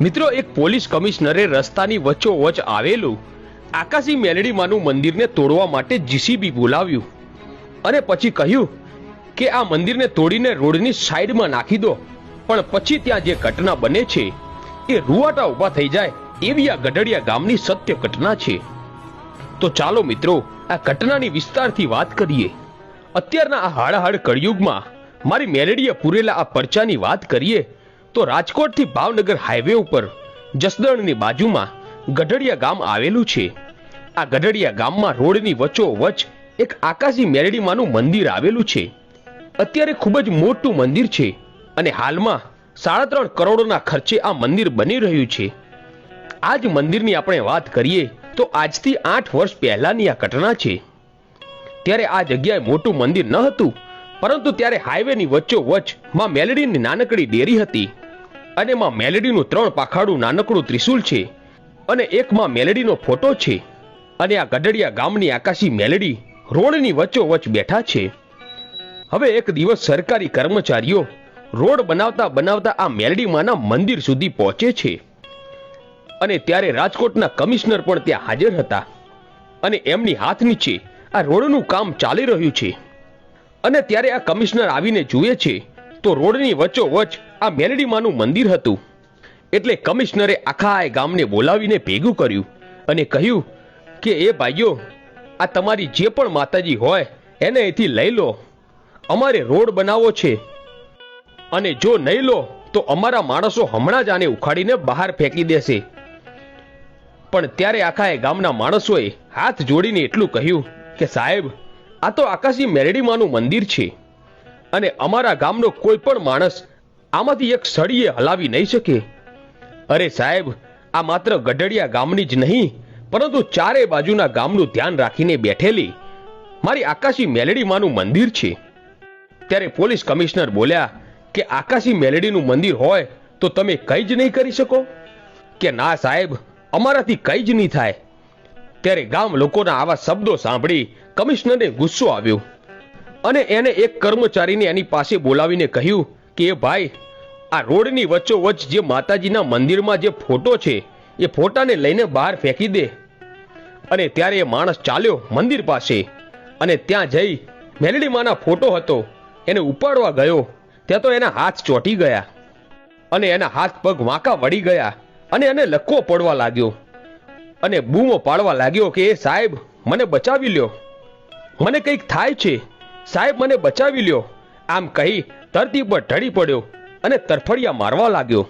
મિત્રો, એક પોલીસ કમિશનરે રસ્તાની વચ્ચોવચ આવેલું આકાશી મેલડીમાંનું મંદિરને તોડવા માટે જીસીબી બોલાવ્યું અને પછી કહ્યું કે આ મંદિરને તોડીને રોડની સાઈડમાં નાખી દો. પણ પછી ત્યાં જે ઘટના બને છે, એ રૂવાટા ઊભા થઈ જાય એવી આ ગઢડિયા ગામની સત્ય ઘટના છે. તો ચાલો મિત્રો, આ ઘટનાની વિસ્તારથી વાત કરીએ. અત્યારના આ હાડાહાડ કળિયુગમાં મારી મેલેડીએ પૂરેલા આ પરચાની વાત કરીએ તો રાજકોટથી ભાવનગર હાઈવે ઉપર, જસદણની બાજુમાં ગઢડિયા ગામ આવેલું છે. આ ગઢડિયા ગામમાં રોડની વચ્ચોવચ એક આકાશી મેરડીમાનું મંદિર આવેલું છે. અત્યારે ખૂબ જ મોટું મંદિર છે અને હાલમાં સાડા ત્રણ કરોડના ખર્ચે આ મંદિર બની રહ્યું છે. આ જ મંદિરની આપણે વાત કરીએ તો આજથી આઠ વર્ષ પહેલાની આ ઘટના છે. ત્યારે આ જગ્યાએ મોટું મંદિર ન હતું, પરંતુ ત્યારે હાઈવેની વચ્ચોવચમાં મેલડીની નાનકડી ડેરી હતી. અને માં મેલડીનું ત્રણ પાખાડું નાનકડું ત્રિશુલ છે અને એકમાં મેલેડીનો ફોટો છે અને આ ગઢડિયા ગામની આકાશી મેલડી રોડની વચ્ચોવચ બેઠા છે. હવે એક દિવસ સરકારી કર્મચારીઓ રોડ બનાવતા બનાવતા આ મેલડીમાંના મંદિર સુધી પહોંચે છે અને ત્યારે રાજકોટના કમિશનર પણ ત્યાં હાજર હતા અને એમની હાથ નીચે આ રોડનું કામ ચાલી રહ્યું છે. અને ત્યારે આ કમિશનર આવીને જુએ છે તો રોડની વચ્ચોવચ આ મેલડીમાનું મંદિર હતું. એટલે કમિશનરે આખા એ ગામને બોલાવીને ભેગું કર્યું અને કહ્યું કે, એ ભાઈઓ, આ તમારી જે પણ માતાજી હોય, એને અહીંથી લઈ લો. અમારે રોડ બનાવવો છે. અને જો નહીં લો, તો અમારા માણસો હમણાં જ આને ઉખાડીને બહાર ફેંકી દેશે. પણ ત્યારે આખા એ ગામના માણસોએ હાથ જોડીને એટલું કહ્યું કે, સાહેબ, આ તો આકાશી મેરડીમાનું મંદિર છે. અને અમારા ગામનો કોઈ પણ માણસ આમાંથી એક સળીએ હલાવી નહીં શકે. અરે સાહેબ, આ માત્ર ગઢડિયા ગામની જ નહીં, પરંતુ ચારે બાજુના ગામનું ધ્યાન રાખીને બેઠેલી મારી આકાશી મેલડીમાનું મંદિર છે. ત્યારે પોલીસ કમિશનર બોલ્યા કે આકાશી મેલડીનું મંદિર હોય તો તમે કંઈ જ નહીં કરી શકો? કે ના સાહેબ, અમારાથી કંઈ જ નહીં થાય. ત્યારે ગામ લોકોના આવા શબ્દો સાંભળી કમિશનરને ગુસ્સો આવ્યો. અને એને એક કર્મચારીને એની પાસે બોલાવીને કહ્યું કે, એ ભાઈ આ રોડની વચ્ચોવચ્ચ જે માતાજીના મંદિરમાં જે ફોટો છે, એ ફોટાને લઈને બહાર ફેંકી દે. અને ત્યારે એ માણસ ચાલ્યો મંદિર પાસે અને ત્યાં જઈ મેલડીમાના ફોટો હતો, એને ઉપાડવા ગયો. ત્યાં તો એના હાથ ચોંટી ગયા અને એના હાથ પગ વાંકા વળી ગયા અને એને લખવો પડવા લાગ્યો. અને બૂમો પાડવા લાગ્યો કે એ સાહેબ, મને બચાવી લ્યો. મને કંઈક થાય છે. સાહેબ, મને બચાવી લ્યો. આમ કહી ધરતી પર ઢળી પડ્યો. અને તરફડિયા મારવા લાગ્યો.